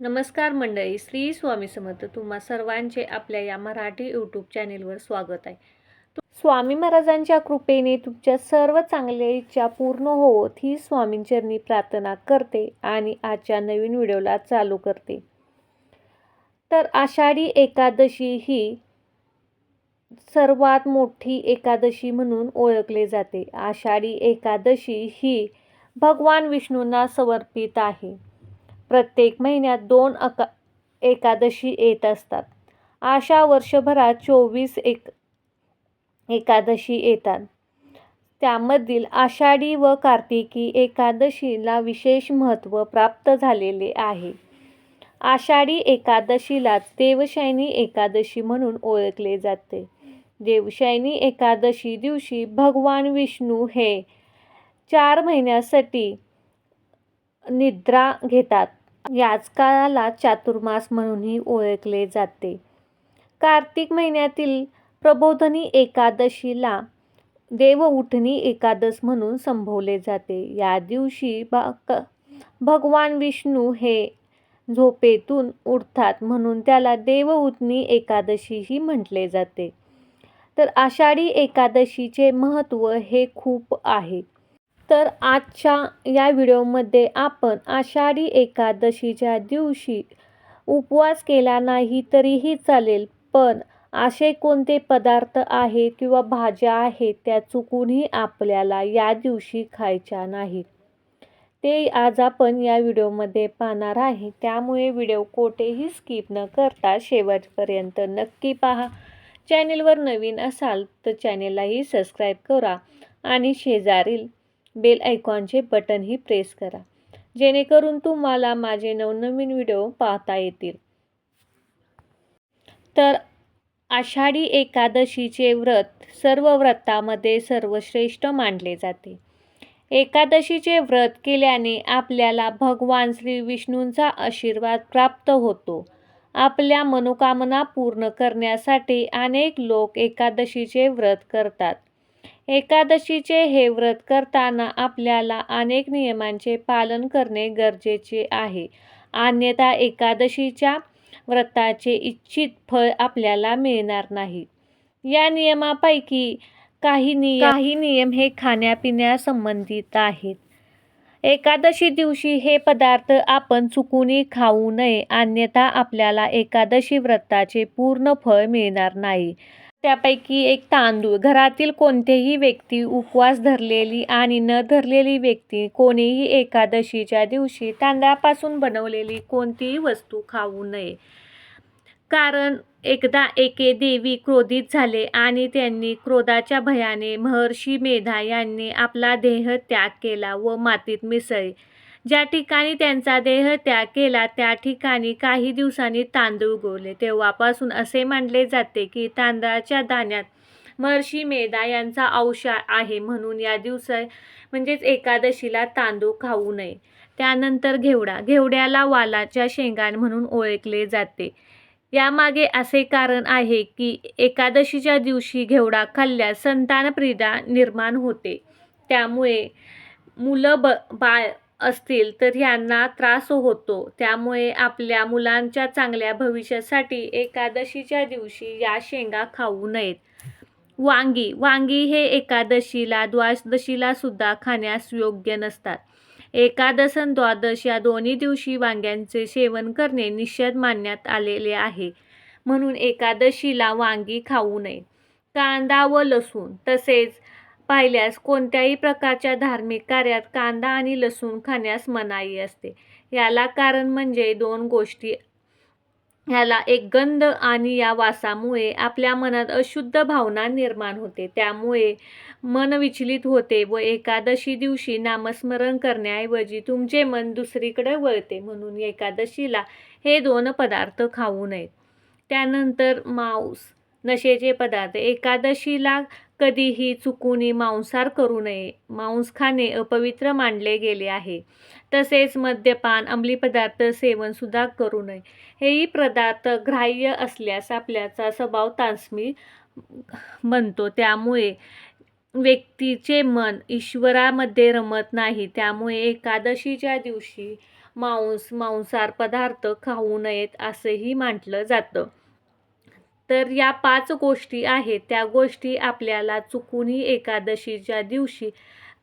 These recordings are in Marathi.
नमस्कार मंडळी श्री स्वामी समर्थ. तुम्हा सर्वांचे आपल्या या मराठी यूट्यूब चॅनेलवर स्वागत आहे. स्वामी महाराजांच्या कृपेने तुमच्या सर्व चांगल्या इच्छा पूर्ण होवोत ही स्वामींचरणी प्रार्थना करते आणि आजच्या नवीन व्हिडिओला चालू करते. तर आषाढी एकादशी ही सर्वात मोठी एकादशी म्हणून ओळखले जाते. आषाढी एकादशी ही भगवान विष्णूंना समर्पित आहे. प्रत्येक महिन्यात दोन अका एकादशी येत असतात. अशा वर्षभरात चोवीस एक एकादशी येतात. त्यामधील आषाढी व कार्तिकी एकादशीला विशेष महत्त्व प्राप्त झालेले आहे. आषाढी एकादशीलाच देवशैनी एकादशी म्हणून ओळखले जाते. देवशैनी एकादशी दिवशी भगवान विष्णू हे चार महिन्यासाठी निद्रा घेतात. याच काळाला चातुर्मास म्हणूनही ओळखले जाते. कार्तिक महिन्यातील प्रबोधनी एकादशीला देवउठणी एकादश म्हणून संभवले जाते. या दिवशी भक क भगवान विष्णू हे झोपेतून उठतात म्हणून त्याला देवउठणी एकादशीही म्हटले जाते. तर आषाढी एकादशीचे महत्त्व हे खूप आहे. तर आजच्या या व्हिडिओमध्ये आपण आषाढी एकादशीच्या दिवशी उपवास केला नाही तरीही चालेल पण असे कोणते पदार्थ आहेत किंवा भाज्या आहेत त्या चुकूनही आपल्याला या दिवशी खायच्या नाहीत? ते आज आपण या व्हिडिओमध्ये पाहणार आहे. त्यामुळे व्हिडिओ कोठेही स्किप न करता शेवटपर्यंत नक्की पहा. चॅनेलवर नवीन असाल तर चॅनेललाही सबस्क्राईब करा आणि शेजारील बेल आयकॉनचे बटनही प्रेस करा. जेणेकरून तुम्हाला माझे नवनवीन व्हिडिओ पाहता येतील. तर आषाढी एकादशीचे व्रत सर्व व्रतामध्ये सर्वश्रेष्ठ मानले जाते. एकादशीचे व्रत केल्याने आपल्याला भगवान श्री विष्णूंचा आशीर्वाद प्राप्त होतो. आपल्या मनोकामना पूर्ण करण्यासाठी अनेक लोक एकादशीचे व्रत करतात. एकादशीचे हे व्रत करताना आपल्याला अनेक नियमांचे पालन करणे गरजेचे आहे. अन्यथा एकादशीच्या व्रताचे इच्छित फळ आपल्याला मिळणार नाही. या नियमापैकी काही नियम काही नियम हे खाण्यापिण्यासंबंधित आहेत. एकादशी दिवशी हे पदार्थ आपण चुकूनही खाऊ नये. अन्यथा आपल्याला एकादशी व्रताचे पूर्ण फळ मिळणार नाही. त्यापैकी एक तांदूळ. घरातील कोणतेही व्यक्ती उपवास धरलेली आणि न धरलेली व्यक्ती कोणीही एकादशीच्या दिवशी तांदळापासून बनवलेली कोणतीही वस्तू खाऊ नये. कारण एकदा एके देवी क्रोधित झाले आणि त्यांनी क्रोधाच्या भयाने महर्षी मेधा यांनी आपला देह त्याग केला व मातीत मिसळले. ज्या ठिकाणी त्यांचा देह त्याग केला त्या ठिकाणी काही दिवसांनी तांदूळ उगवले. तेव्हापासून असे मानले जाते की तांदळाच्या दाण्यात महर्षी मेधा यांचा औषा आहे म्हणून या दिवसा म्हणजेच एकादशीला तांदूळ खाऊ नये. त्यानंतर घेवडा. घेवड्याला वालाच्या शेंगाण म्हणून ओळखले जाते. यामागे असे कारण आहे की एकादशीच्या दिवशी घेवडा खाल्ल्यास संतानप्रिदा निर्माण होते. त्यामुळे मुलं ब बाळ असतील तर ह्यांना त्रास होतो. त्यामुळे आपल्या मुलांच्या चांगल्या भविष्यासाठी एकादशीच्या दिवशी या शेंगा खाऊ नयेत. वांगी वांगी हे एकादशीला द्वादशीला सुद्धा खाण्यास योग्य नसतात. एकादश आणि द्वादश या दोन्ही दिवशी वांग्यांचे सेवन करणे निषेध मानण्यात आलेले आहे. म्हणून एकादशीला वांगी खाऊ नये. कांदा व लसूण तसेच पाहिल्यास कोणत्याही प्रकारच्या धार्मिक कार्यात कांदा आणि लसूण खाण्यास मनाई असते. याला कारण म्हणजे दोन गोष्टी. ह्याला एक गंध आणि या वासामुळे आपल्या मनात अशुद्ध भावना निर्माण होते. त्यामुळे मन विचलित होते व एकादशी दिवशी नामस्मरण करण्याऐवजी तुमचे मन दुसरीकडे वळते म्हणून एकादशीला हे दोन पदार्थ खाऊ नयेत. त्यानंतर मांस नशेचे पदार्थ. एकादशीला कधीही चुकूनी मांसाहार करू नये. मांस खाणे अपवित्र मानले गेले आहे. तसेच मद्यपान अंमली पदार्थ सेवनसुद्धा करू नये. हेही पदार्थ ग्राह्य असल्यास आपल्याचा स्वभाव तासमी बनतो त्यामुळे व्यक्तीचे मन ईश्वरामध्ये रमत नाही. त्यामुळे एकादशीच्या दिवशी मांस मांसाहार पदार्थ खाऊ नयेत असंही म्हटलं जातं. तर या पाच गोष्टी आहेत. त्या गोष्टी आपल्याला चुकूनही एकादशीच्या दिवशी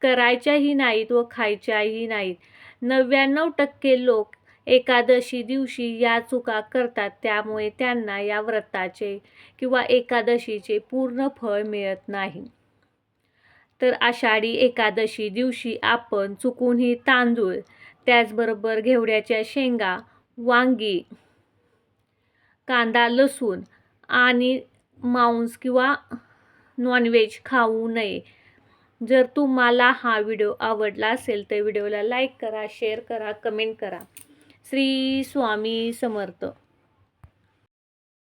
करायच्याही नाहीत व खायच्याही नाहीत. नव्याण्णव टक्के लोक एकादशी दिवशी या चुका करतात. त्यामुळे त्यांना या व्रताचे किंवा एकादशीचे पूर्ण फळ मिळत नाही. तर आषाढी एकादशी दिवशी आपण चुकूनही तांदूळ त्याचबरोबर घेवड्याच्या शेंगा वांगी कांदा लसूण आणि मांस किंवा नॉनव्हेज खाऊ नये. जर तुम्हाला हा व्हिडिओ आवडला असेल तर व्हिडिओला लाईक करा शेअर करा कमेंट करा. श्री स्वामी समर्थ.